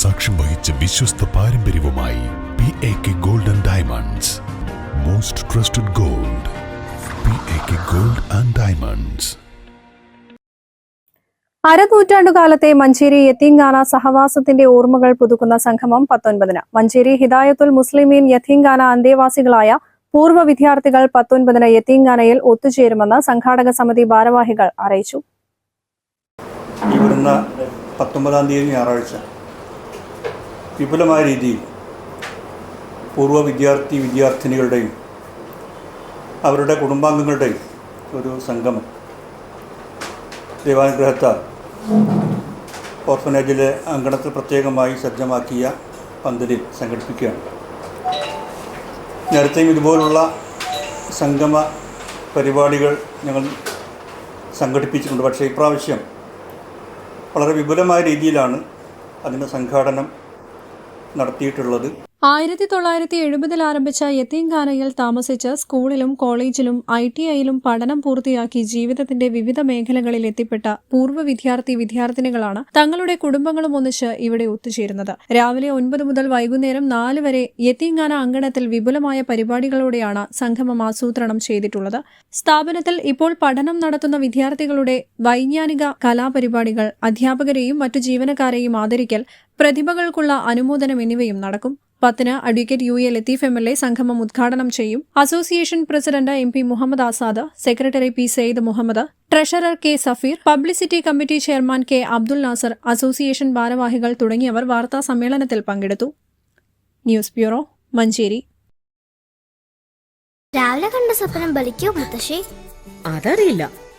സാക്ഷ്യം വഹിച്ച വിശ്വസ്ത പാരമ്പര്യവുമായി P A K gold and diamonds most trusted gold P A K gold and diamonds അരനൂറ്റാണ്ടുകാലത്തെ Manjeri യത്തീംഖാന സഹവാസത്തിന്റെ ഓർമ്മകൾ പുതുക്കുന്ന സംഗമം പത്തൊൻപതിന്. മഞ്ചേരി ഹിദായത്തുൽ മുസ്ലിമീൻ യത്തീംഖാന അന്തേവാസികളായ പൂർവ വിദ്യാർത്ഥികൾ പത്തൊൻപതിന് യത്തീംഖാനയിൽ ഒത്തുചേരുമെന്ന് സംഘാടക സമിതി ഭാരവാഹികൾ അറിയിച്ചു. ഇവിടുന്ന് പത്തൊമ്പതാം തീയതി ഞായറാഴ്ച. വിപുലമായ രീതിയിൽ പൂർവ വിദ്യാർത്ഥി വിദ്യാർത്ഥിനികളുടെയും അവരുടെ കുടുംബാംഗങ്ങളുടെയും ഒരു സംഗമം. ദൈവാനുഗ്രഹത്താൽ ഓർഫനേജിലെ അങ്കണത്തിൽ പ്രത്യേകമായി സജ്ജമാക്കിയ പന്തലിൽ സംഘടിപ്പിക്കുകയാണ്. നേരത്തെയും ഇതുപോലുള്ള സംഗമ പരിപാടികൾ ഞങ്ങൾ സംഘടിപ്പിച്ചിട്ടുണ്ട്. പക്ഷേ ഇപ്രാവശ്യം വളരെ വിപുലമായ രീതിയിലാണ് അതിന്റെ സംഘാടനം നടത്തിയിട്ടുള്ളത്. ആയിരത്തി തൊള്ളായിരത്തി എഴുപതിൽ ആരംഭിച്ച യത്തീംഖാനയിൽ താമസിച്ച് സ്കൂളിലും കോളേജിലും ഐ ടി ഐയിലും പഠനം പൂർത്തിയാക്കി ജീവിതത്തിന്റെ വിവിധ മേഖലകളിൽ എത്തിപ്പെട്ട പൂർവ വിദ്യാർത്ഥി വിദ്യാർത്ഥിനികളാണ് തങ്ങളുടെ കുടുംബങ്ങളും ഒന്നിച്ച് ഇവിടെ ഒത്തുചേരുന്നത്. രാവിലെ ഒൻപത് മുതൽ വൈകുന്നേരം നാല് വരെ യത്തീംഖാന അങ്കണത്തിൽ വിപുലമായ പരിപാടികളോടെയാണ് സംഗമം ആസൂത്രണം ചെയ്തിട്ടുള്ളത്. സ്ഥാപനത്തിൽ ഇപ്പോൾ പഠനം നടത്തുന്ന വിദ്യാർത്ഥികളുടെ വൈജ്ഞാനിക കലാപരിപാടികൾ അധ്യാപകരെയും മറ്റു ജീവനക്കാരെയും ആദരിക്കൽ പ്രതിഭകൾക്കുള്ള അനുമോദനം എന്നിവയും നടക്കും. പത്തിന് advocate U A Latheef M L A സംഗമം ഉദ്ഘാടനം ചെയ്യും. Association president M P Muhammad Azad secretary P Sayed Muhammad treasurer K Safeer publicity committee chairman K Abdul Nasar association ഭാരവാഹികൾ തുടങ്ങിയവർ വാർത്താ സമ്മേളനത്തിൽ പങ്കെടുത്തു. News bureau Manjeri. രാവിലെ കണ്ട സ്വപ്നം ബലിക്കോ മുത്തശ്ശി? അതറിയില്ല.